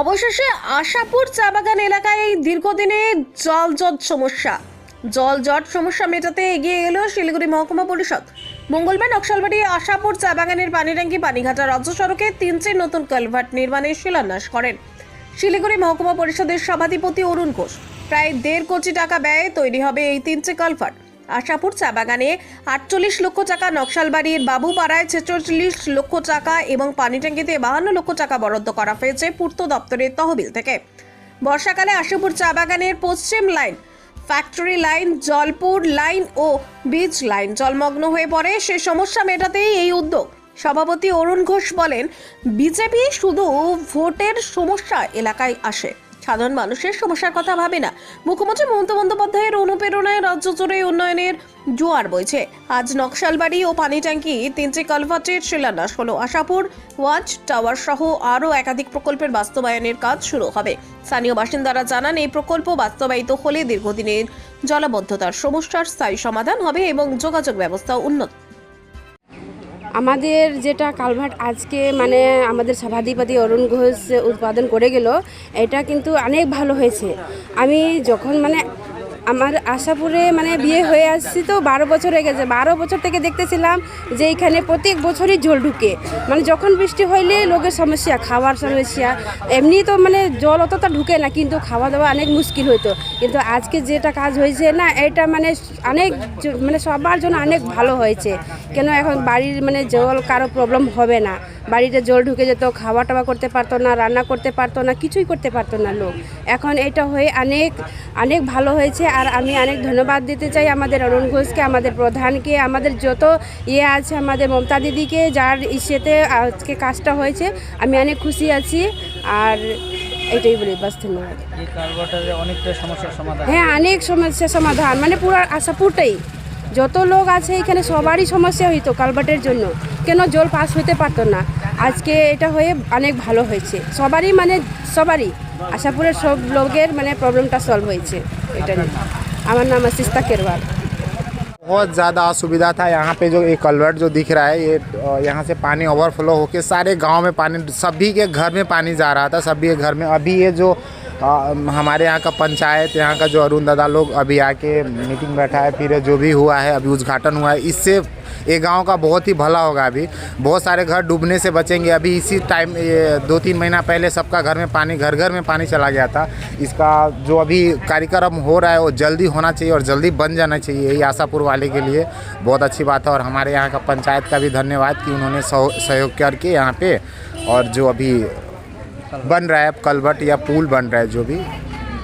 অবশেষে আশাপুর চা বাগান এলাকায় এই দীর্ঘদিনে জল জট সমস্যা। জল জট সমস্যা মেটাতে এগিয়ে এলো শিলিগুড়ি মহকুমা পরিষদ মঙ্গলবার নকশালবাড়ি আশাপুর চা বাগানের পানি ট্যাঙ্কি পানিঘাটা রাজ্য সড়কে তিনটি নতুন কালভার্ট নির্মাণের শিলান্যাস করেন। শিলিগুড়ি মহকুমা পরিষদের সভাধিপতি অরুণ ঘোষ। প্রায় দেড় কোটি টাকা ব্যয়ে তৈরি হবে এই তিনটি কালভার্ট। আশাপুর চা বাগানে আটচল্লিশ লক্ষ টাকা নকশালবাড়ির বাবুপাড়ায় ছেচল্লিশ লক্ষ টাকা এবং পানি ট্যাঙ্কিতে বাহান্ন লক্ষ টাকা বরাদ্দ করা হয়েছে পূর্ত দপ্তরের তহবিল থেকে। বর্ষাকালে আশাপুর চা বাগানের পশ্চিম line, factory line, Jalpur line ও বীজ লাইন জলমগ্ন হয়ে পড়ে। সে সমস্যা মেটাতেই এই উদ্যোগ। সভাপতি অরুণ ঘোষ বলেন, বিজেপি শুধু ভোটের সমস্যা এলাকায় আসে। সাধারণ মানুষের সমস্যার কথা ভাবে না। মুখ্যমন্ত্রী মমতা বন্দ্যোপাধ্যায়ের অনুপ্রেরণায় রাজ্য জুড়ে উন্নয়নের জোয়ার বইছে। আজ নকশালবাড়ি ও পানি ট্যাঙ্কি, তিনটি কালভার্টের শিলান্যাস হলো আশাপুর, ওয়াচ টাওয়ার সহ আরও একাধিক প্রকল্পের বাস্তবায়নের কাজ শুরু হবে। স্থানীয় বাসিন্দারা জানান, এই প্রকল্প বাস্তবায়িত হলে দীর্ঘদিনের জলাবদ্ধতার সমস্যার স্থায়ী সমাধান হবে এবং যোগাযোগ ব্যবস্থা উন্নত আমাদের যেটা কালভার্ট আজকে মানে আমাদের সভাধিপতি অরুণ ঘোষ উৎপাদন করে গেল, এটা কিন্তু অনেক ভালো হয়েছে। আমি যখন মানে আমার আশাপুরে মানে বিয়ে হয়ে আসছি তো বারো বছর হয়ে গেছে। বারো বছর থেকে দেখতেছিলাম যে এইখানে প্রত্যেক বছরই জল ঢুকে। মানে যখন বৃষ্টি হইলে লোকের সমস্যা, খাওয়ার সমস্যা। এমনি তো মানে জল অতটা ঢুকে না, কিন্তু খাওয়া দাওয়া অনেক মুশকিল হতো কিন্তু আজকে যেটা কাজ হয়েছে না, এটা মানে অনেক মানে সবার জন্য অনেক ভালো হয়েছে। কেন এখন বাড়ির মানে জল কারও প্রবলেম হবে না। বাড়িতে জল ঢুকে যেত খাওয়া টাওয়া করতে পারতো না, রান্না করতে পারতো না, কিছুই করতে পারতো না লোক। এখন এটা হয়ে অনেক অনেক ভালো হয়েছে। আর আমি অনেক ধন্যবাদ দিতে চাই আমাদের অরুণ ঘোষকে আমাদের প্রধানকে আমাদের যত ইয়ে আছে আমাদের মমতা দিদিকে যার ইসেতে আজকে কাজটা হয়েছে আমি অনেক খুশি আছি। আর এটাই বলি বাস ধন্যবাদ। সমস্যার হ্যাঁ অনেক সমস্যা সমাধান মানে পুরো আশাপুরটাই যত লোক আছে এখানে সবারই সমস্যা হইতো কালভার্টের জন্য কেন জল পাস হইতে পারতো না। আজকে এটা হয়ে অনেক ভালো হয়েছে সবারই মানে সবারই। আশাপুরের সব লোকের মানে প্রবলেমটা সলভ হয়েছে এটা নিয়ে আমার নাম আশিস্তা কেরওয়াল बहुत ज़्यादा असुविधा था यहाँ पे जो ये कलवर्ट जो दिख रहा है ये अ, यहाँ से पानी ओवरफ्लो होके सारे गांव में पानी सभी के घर में पानी जा रहा था सभी के घर में अभी ये जो अ, हमारे यहाँ का पंचायत यहाँ का जो अरुण दादा लोग अभी आके मीटिंग बैठा है फिर जो भी हुआ है अभी उद्घाटन हुआ है इससे ये गाँव का बहुत ही भला होगा अभी। बहुत सारे घर डूबने से बचेंगे। अभी इसी टाइम दो तीन महीना पहले सबका घर में पानी घर घर में पानी चला गया था। इसका जो अभी कार्यक्रम हो रहा है वो जल्दी होना चाहिए और जल्दी बन जाना चाहिए यही आशापुर वाले के लिए बहुत अच्छी बात है। और हमारे यहाँ का पंचायत का भी धन्यवाद कि उन्होंने सहयोग करके यहाँ पे और जो अभी बन रहा है कलवट या पुल बन रहा है जो भी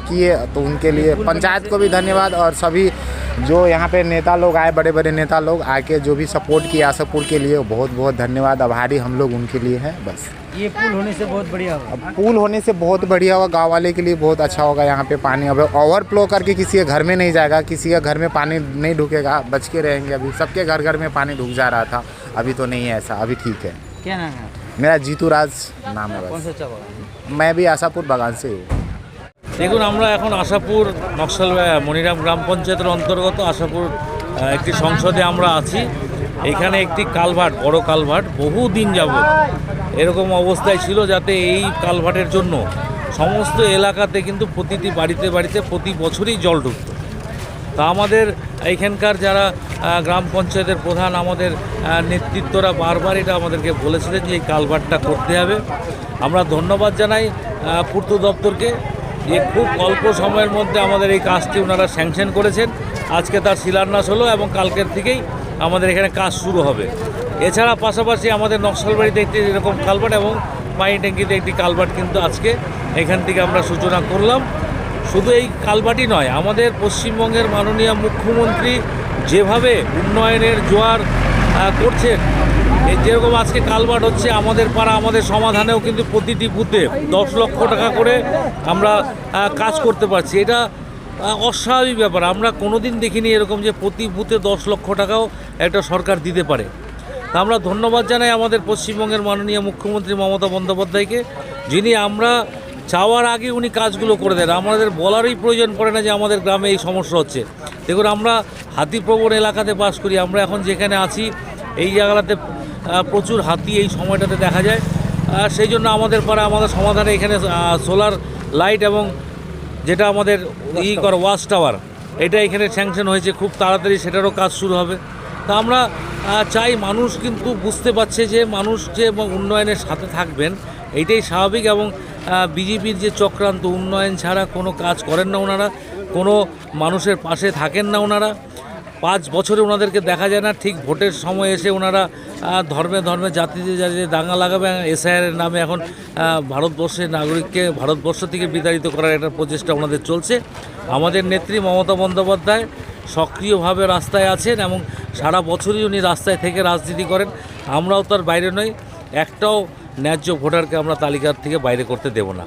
किए तो उनके लिए पंचायत को भी धन्यवाद और सभी जो यहाँ पे नेता लोग आए बड़े बड़े नेता लोग आके जो भी सपोर्ट किए आशापुर के लिए बहुत बहुत धन्यवाद आभारी हम लोग उनके लिए हैं बस। ये पुल होने से बहुत बढ़िया होगा। पुल होने से बहुत बढ़िया होगा गाँव वाले के लिए बहुत अच्छा होगा यहाँ पे पानी। अब ओवरफ्लो करके किसी के घर में नहीं जाएगा किसी के घर में पानी नहीं ढुकेगा बच के रहेंगे अभी। सबके घर घर में पानी ढुक जा रहा था अभी तो नहीं है ऐसा अभी ठीक है। क्या नाम है मेरा जीतू राज नाम है बस। मैं भी आशापुर बागान से हूँ। দেখুন, আমরা এখন আশাপুর নকশাল মনিরাম গ্রাম পঞ্চায়েতের অন্তর্গত আশাপুর একটি সংসদে আমরা আছি। এখানে একটি কালভার্ট, বড় কালভার্ট বহু দিন যাবত এরকম অবস্থায় ছিল যাতে এই কালভার্টের জন্য সমস্ত এলাকাতে কিন্তু প্রতিটি বাড়িতে বাড়িতে প্রতি বছরই জল ঢুকত। তা আমাদের এইখানকার যারা গ্রাম পঞ্চায়েতের প্রধান, আমাদের নেতৃত্বরা বারবার এটা আমাদেরকে বলেছিলেন যে এই কালভার্টটা করতে হবে। আমরা ধন্যবাদ জানাই পূর্ত দপ্তরকে। যে খুব অল্প সময়ের মধ্যে আমাদের এই কাজটি ওনারা স্যাংশন করেছেন। আজকে তার শিলান্যাস হলো এবং কালকের থেকেই আমাদের এখানে কাজ শুরু হবে। এছাড়া পাশাপাশি আমাদের নকশালবাড়িতে একটি এরকম কালভার্ট এবং পানি ট্যাঙ্কিতে একটি কালভার্ট কিন্তু আজকে এখান থেকে আমরা সূচনা করলাম। শুধু এই কালভার্টই নয়, আমাদের পশ্চিমবঙ্গের মাননীয় মুখ্যমন্ত্রী যেভাবে উন্নয়নের জোয়ার করছেন যেরকম আজকে কালবাট হচ্ছে, আমাদের পাড়া, আমাদের সমাধানেও কিন্তু প্রতিটি বুথে দশ লক্ষ টাকা করে আমরা কাজ করতে পারছি। এটা অস্বাভাবিক ব্যাপার। আমরা কোনোদিন দেখিনি এরকম যে প্রতি বুথে দশ লক্ষ টাকাও একটা সরকার দিতে পারে। তা আমরা ধন্যবাদ জানাই আমাদের পশ্চিমবঙ্গের মাননীয় মুখ্যমন্ত্রী মমতা বন্দ্যোপাধ্যায়কে, যিনি আমরা চাওয়ার আগে উনি কাজগুলো করে দেন। আমাদের বলারই প্রয়োজন পড়ে না যে আমাদের গ্রামে এই সমস্যা হচ্ছে। দেখুন, আমরা হাতিপ্রবণ এলাকাতে বাস করি। আমরা এখন যেখানে আছি, এই জায়গাটাতে প্রচুর হাতি এই সময়টাতে দেখা যায়। সেই জন্য আমাদের পরে আমাদের সমাধানে এখানে সোলার লাইট এবং যেটা আমাদের ই কর ওয়াচ টাওয়ার এটা এখানে স্যাংশন হয়েছে খুব তাড়াতাড়ি সেটারও কাজ শুরু হবে। তা আমরা চাই মানুষ কিন্তু বুঝতে পারছে যে মানুষ যে উন্নয়নের সাথে থাকবেন এইটাই স্বাভাবিক এবং বিজেপির যে চক্রান্ত উন্নয়ন ছাড়া কোনো কাজ করেন না ওনারা কোনো মানুষের পাশে থাকেন না ওনারা। পাঁচ বছরে ওনাদেরকে দেখা যায় না, ঠিক ভোটের সময় এসে ওনারা ধর্মে ধর্মে, জাতিতে জাতিতে দাঙ্গা লাগাবে এসআইআরের নামে এখন ভারতবর্ষের নাগরিককে ভারতবর্ষ থেকে বিতাড়িত করার একটা প্রচেষ্টা ওনাদের চলছে। আমাদের নেত্রী মমতা বন্দ্যোপাধ্যায় সক্রিয়ভাবে রাস্তায় আছেন এবং সারা বছরই উনি রাস্তায় থেকে রাজনীতি করেন। আমরাও তার বাইরে নই, একটাও ন্যায্য ভোটারকে আমরা তালিকার থেকে বাইরে করতে দেব না।